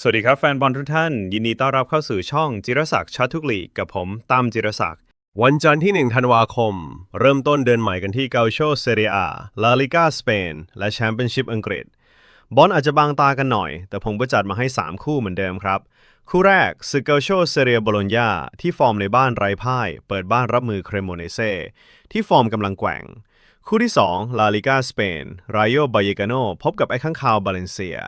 สวัสดีครับแฟนบอลทุกท่าน ยินดีต้อนรับเข้าสู่ช่องจิรศักดิ์ชัดทุกลีกกับผมตั้มจิรศักดิ์วันจันทร์ที่ 1 ธันวาคม เริ่มต้นเดือนใหม่กันที่เกาโชเซเรียลาลิกาสเปน และแชมเปี้ยนชิพอังกฤษ บอลอาจจะบางตากันหน่อย แต่ผมก็จัดมาให้ 3 คู่เหมือนเดิมครับ คู่แรกซึเกาโชเซเรียโบโลญญาที่ฟอร์มในบ้านไร้พ่าย เปิดบ้านรับมือเครโมเนเซที่ฟอร์มกำลังแกว่ง คู่ที่2ลาลิกาสเปนรายโยบายกาโนพบกับไอ้ข้างคาวบาเลนเซีย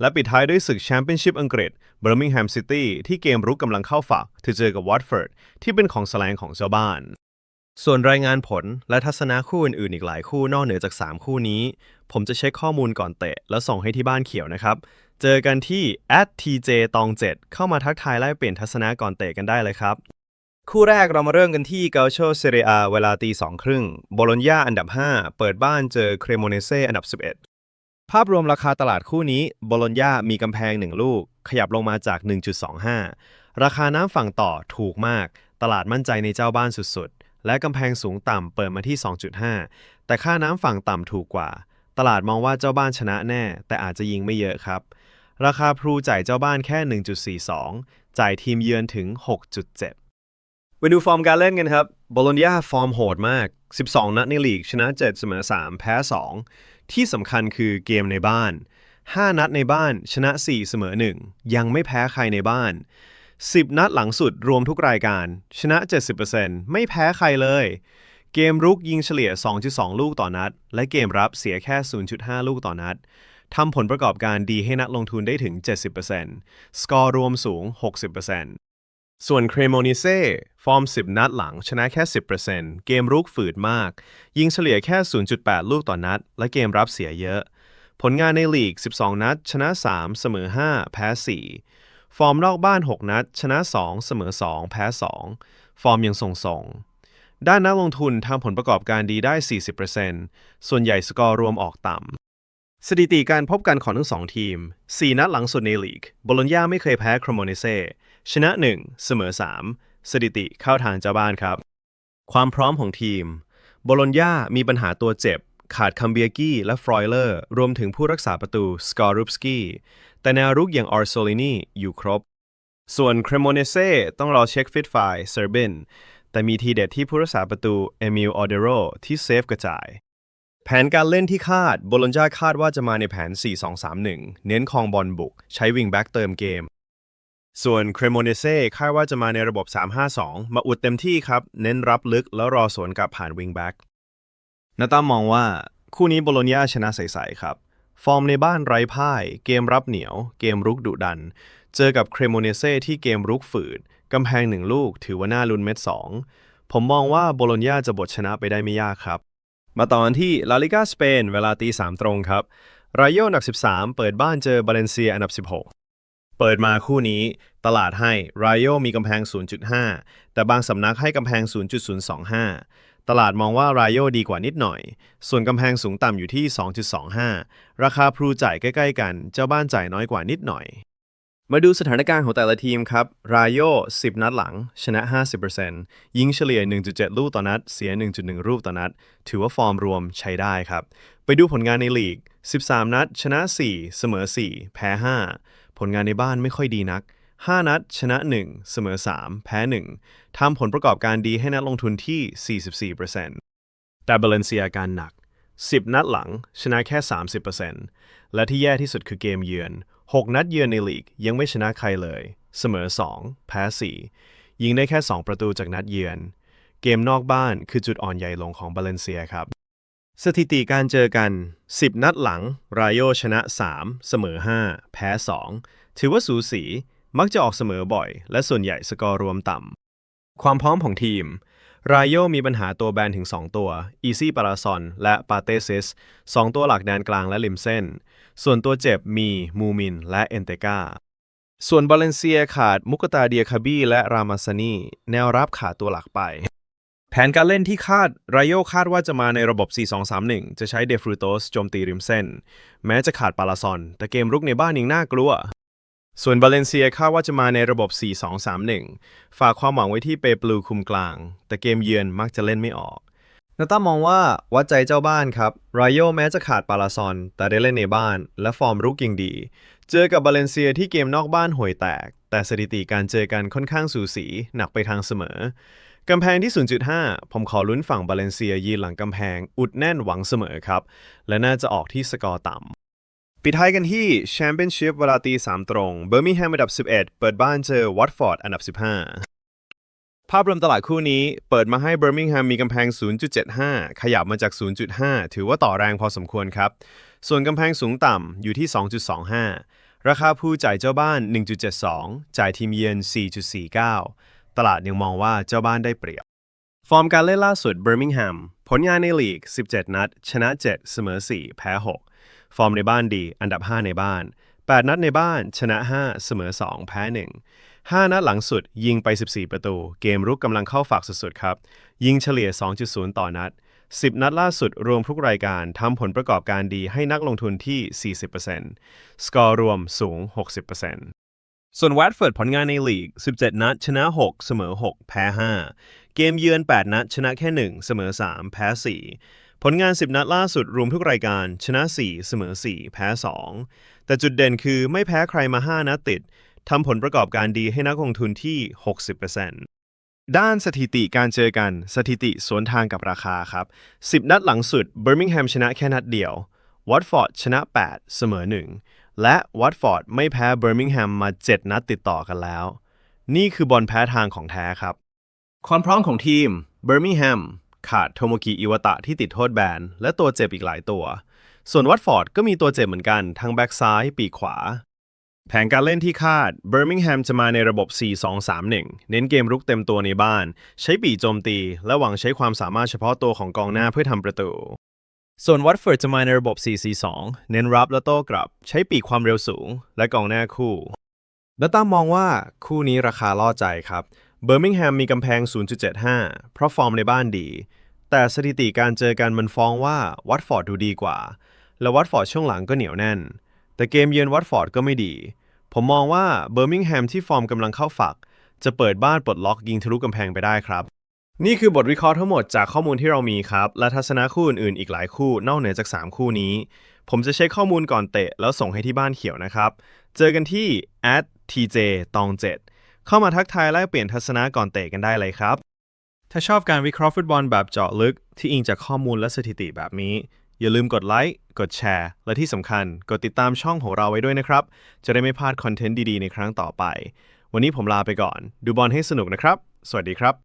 และปิดท้ายด้วยศึกแชมเปี้ยนชิพอังกฤษเบอร์มิงแฮมซิตี้ที่เกมรุกกำลังเข้าฝักที่เจอกับวอตฟอร์ดที่เป็นของแสลงของเจ้าบ้าน ส่วนรายงานผลและทัศนะคู่อื่นๆ อีกหลายคู่นอกเหนือจาก 3 คู่นี้ ผมจะเช็คข้อมูลก่อนเตะ แล้วส่งให้ที่บ้านเขียวนะครับ เจอกันที่ @tj ตอง7เข้ามาทักทายแลกเปลี่ยนทัศนะก่อนเตะกันได้เลยครับคู่แรกเรามาเริ่มกันที่เกาโชเซเรียเวลาตีสองครึ่งโบโลญญาอันดับ 5 เปิดบ้านเจอเครโมเนเซอันดับ 11 ภาพรวมราคาตลาดคู่นี้โบโลญญามีกำแพง 1 ลูก ขยับลงมาจาก 1.25 ราคาน้ำฝั่งต่อถูกมาก ตลาดมั่นใจในเจ้าบ้านสุดๆ และกำแพงสูงต่ำเปิดมาที่ 2.5 แต่ค่าน้ำฝั่งต่ำถูกกว่า ตลาดมองว่าเจ้าบ้านชนะแน่ แต่อาจจะยิงไม่เยอะครับ ราคาพลูจ่ายเจ้าบ้านแค่ 1.42 จ่ายทีมเยือนถึง 6.7ไปดูฟอร์มการเล่นกันครับโบโลญญาฟอร์มโหดมาก 12 นัดในลีก ชนะ 7 เสมอ 3 แพ้ 2 ที่สำคัญคือเกมในบ้าน 5 นัดในบ้าน ชนะ 4 เสมอ 1 ยังไม่แพ้ใครในบ้าน 10 นัดหลังสุดรวมทุกรายการ ชนะ 70%ไม่แพ้ใครเลย เกมรุกยิงเฉลี่ย 2.2 ลูกต่อนัด และเกมรับเสียแค่ 0.5 ลูกต่อนัดทำผลประกอบการดีให้นักลงทุนได้ถึง 70%สกอร์รวมสูง 60% ส่วนเครโมนิเซ่ฟอร์ม 10 นัดหลังชนะแค่ 10%เกมรุกฝืดมาก ยิงเฉลี่ยแค่ 0.8 ลูกต่อนัด และเกมรับเสียเยอะ ผลงานในลีก 12 นัด ชนะ 3 เสมอ 5 แพ้ 4 ฟอร์มนอกบ้าน 6 นัด ชนะ 2 เสมอ 2 แพ้ 2 ฟอร์มยังทรงๆด้านนักลงทุนทำผลประกอบการดีได้ 40%ส่วนใหญ่สกอร์รวมออกต่ำ สถิติการพบกันของทั้งสองทีม 4 นัดหลังสุดในลีก โบโลญญาไม่เคยแพ้ครโมเนเซ ชนะ 1 เสมอ 3 สถิติเข้าทางเจ้าบ้านครับ ความพร้อมของทีม โบโลญญามีปัญหาตัวเจ็บ ขาดคัมเบียกี้และฟรอยเลอร์ รวมถึงผู้รักษาประตูสกอรุปสกี้แต่แนวรุกอย่างออร์โซลินีอยู่ครบ ส่วนเครโมเนเซต้องรอเช็คฟิตไฟเซอร์บินแต่มีทีเด็ดที่ผู้รักษาประตูเอมิลออเดโรที่เซฟกระจายแผนการเล่นที่คาด โบโลญญาคาดว่าจะมาในแผน 4-2-3-1 เน้นคองบอลบุก ใช้วิงแบ็กเติมเกม ส่วนเครโมเนเซ่คาดว่าจะมาในระบบ 3-5-2 มาอุดเต็มที่ครับ เน้นรับลึกแล้วรอสวนกลับผ่านวิงแบ็กนาตามองว่าคู่นี้โบโลญญาชนะใสๆครับ ฟอร์มในบ้านไร้พ่าย เกมรับเหนียว เกมรุกดุดัน เจอกับเครโมเนเซ่ที่เกมรุกฝืด กำแพงหนึ่งลูกถือว่าน่าลุ้นเม็ด 2 ผมมองว่าโบโลญญาจะบทชนะไปได้ไม่ยากครับ มาต่อกันที่ลาลิกาสเปนเวลาตีสามตรงครับรายโยอันดับ 13 เปิดบ้านเจอบาเลนเซียอันดับ 16 เปิดมาคู่นี้ตลาดให้รายโยมีกำแพง 0.5 แต่บางสำนักให้กำแพง 0.025 ตลาดมองว่ารายโยดีกว่านิดหน่อย ส่วนกำแพงสูงต่ำอยู่ที่ 2.25 ราคาพลูจ่ายใกล้ๆกัน เจ้าบ้านจ่ายน้อยกว่านิดหน่อย มาดูสถานการณ์ของแต่ละทีมครับ รายโย10 นัดหลัง ชนะ 50%ยิงเฉลี่ย 1.7 ลูกต่อนัด เสีย 1.1ลูกต่อนัด ถือว่าฟอร์มรวมใช้ได้ครับ ไปดูผลงานในลีก 13 นัด ชนะ 4 เสมอ 4 แพ้ 5 ผลงานในบ้านไม่ค่อยดีนัก 5 นัด ชนะ 1 เสมอ 3 แพ้ 1ทำผลประกอบการดีให้นักลงทุนที่ 44%แต่บาเลนเซียการหนัก 10 นัดหลัง ชนะแค่ 30%และที่แย่ที่สุดคือเกมเยือน 6 นัดเยือนในลีกยังไม่ชนะใครเลย เสมอ 2 แพ้ 4 ยิงได้แค่ 2 ประตูจากนัดเยือน เกมนอกบ้านคือจุดอ่อนใหญ่ลงของบาเลนเซียครับ สถิติการเจอกัน 10 นัดหลัง รายโยชนะ 3 เสมอ 5 แพ้ 2 ถือว่าสูสี มักจะออกเสมอบ่อย และส่วนใหญ่สกอร์รวมต่ำ ความพร้อมของทีม รายโยมีปัญหาตัวแบนถึง 2 ตัว อีซี่ปาราซอน และปาเตซิส 2 ตัวหลักแดนกลางและริมเส้น ส่วนตัวเจ็บมีมูมิน และเอนเตกาส่วนบาเลนเซียขาดมุกตาเดียคาบี้และรามาซานีแนวรับขาดตัวหลักไป แผนการเล่นที่คาดไรโยคาดว่าจะมาในระบบ 4-2-3-1 จะใช้เดฟรูโตสโจมตีริมเส้น แม้จะขาดปาลาซอน แต่เกมรุกในบ้านยังน่ากลัว ส่วนบาเลนเซียคาดว่าจะมาในระบบ 4-2-3-1 ฝากความหวังไว้ที่เปปลูคุมกลาง แต่เกมเยือนมักจะเล่นไม่ออกนาต้ามองว่าวัดใจเจ้าบ้านครับไรโยแม้จะขาดปาลาซอน แต่ได้เล่นในบ้าน และฟอร์มรุกยังดี เจอกับบาเลนเซียที่เกมนอกบ้านห่วยแตก แต่สถิติการเจอกันค่อนข้างสูสีหนักไปทางเสมอ กำแพงที่ 0.5 ผมขอลุ้นฝั่งบาเลนเซียยืนหลังกำแพง อุดแน่นหวังเสมอครับ และน่าจะออกที่สกอร์ต่ำ ปิดท้ายกันที่แชมเปี้ยนชิพเวลาตี 3 ตรง เบอร์มิงแฮมอันดับ 11 เปิดบ้านเจอวัตฟอร์ดอันดับ 15 ภาพรวมตลาดคู่นี้ เปิดมาให้เบอร์มิงแฮมมีกำแพง 0.75 ขยับมาจาก 0.5 ถือว่าต่อแรงพอสมควรครับ ส่วนกำแพงสูงต่ำอยู่ที่ 2.25 ราคาผู้จ่ายเจ้าบ้าน 1.72 จ่ายทีมเยือน4.49 ตลาดยังมองว่าเจ้าบ้านได้เปรียบ ฟอร์มการเล่นล่าสุดเบอร์มิงแฮมผลงานในลีก 17 นัด ชนะ 7 เสมอ 4 แพ้ 6 ฟอร์มในบ้านดี อันดับ 5 ในบ้าน 8 นัดในบ้าน ชนะ 5 เสมอ 2 แพ้ 1 5 นัดหลังสุด ยิงไป 14 ประตู เกมรุกกำลังเข้าฝากสุดๆครับ ยิงเฉลี่ย 2.0 ต่อนัด 10 นัดล่าสุดรวมทุกรายการทำผลประกอบการดีให้นักลงทุนที่ 40%สกอร์รวมสูง 60% ส่วนแวตเฟิร์ดผลงานในลีก 17 นัด ชนะ 6 เสมอ 6 แพ้ 5 เกมเยือน 8 นัด ชนะแค่ 1 เสมอ 3 แพ้ 4 ผลงาน 10 นัดล่าสุดรวมทุกรายการ ชนะ 4 เสมอ 4 แพ้ 2 แต่จุดเด่นคือไม่แพ้ใครมา 5 นัดติดทำผลประกอบการดีให้นักลงทุนที่ 60%ด้านสถิติการเจอกันสถิติสวนทางกับราคาครับ 10 นัดหลังสุดเบอร์มิงแฮมชนะแค่นัดเดียววัตฟอร์ดชนะ 8 เสมอ 1 และวัตฟอร์ดไม่แพ้เบอร์มิงแฮมมา 7 นัดติดต่อกันแล้ว นี่คือบอลแพ้ทางของแท้ครับ ความพร้อมของทีมเบอร์มิงแฮมขาดโทโมกิอิวตะที่ติดโทษแบน และตัวเจ็บอีกหลายตัว ส่วนวัตฟอร์ดก็มีตัวเจ็บเหมือนกัน ทั้งแบ็กซ้ายปีกขวา แผนการเล่นที่คาดเบอร์มิงแฮมจะมาในระบบ 4-2-3-1 เน้นเกมรุกเต็มตัวในบ้าน ใช้ปีโจมตี และหวังใช้ความสามารถเฉพาะตัวของกองหน้าเพื่อทำประตู ส่วนวัตฟอร์ดจะมาในระบบ 4-4-2 เน้นรับและโต้กลับ ใช้ปีกความเร็วสูง และกองหน้าคู่ดัตต้ามองว่าคู่นี้ราคาล่อใจครับ เบอร์มิงแฮมมีกำแพง 0.75 เพราะฟอร์มในบ้านดี แต่สถิติการเจอกันมันฟ้องว่าวัตฟอร์ดดูดีกว่า และวัตฟอร์ดช่วงหลังก็เหนียวแน่น แต่เกมเยือนวัตฟอร์ดก็ไม่ดี ผมมองว่าเบอร์มิงแฮมที่ฟอร์มกำลังเข้าฝัก จะเปิดบ้านปลดล็อกยิงทะลุกำแพงไปได้ครับ นี่คือบทวิเคราะห์ทั้งหมดจากข้อมูลที่เรามีครับ และทัศนะคู่อื่นๆอีกหลายคู่นอกเหนือจาก 3 คู่นี้ ผมจะเช็คข้อมูลก่อนเตะ แล้วส่งให้ที่บ้านเขียวนะครับ เจอกันที่ @tj ตอง7เข้ามาทักทายแลกเปลี่ยนทัศนะก่อนเตะกันได้เลยครับ ถ้าชอบการวิเคราะห์ฟุตบอลแบบเจาะลึก ที่อิงจากข้อมูลและสถิติแบบนี้ อย่าลืมกดไลค์กดแชร์ และที่สำคัญกดติดตามช่องของเราไว้ด้วยนะครับ จะได้ไม่พลาดคอนเทนต์ดีๆในครั้งต่อไป วันนี้ผมลาไปก่อน ดูบอลให้สนุกนะครับ สวัสดีครับ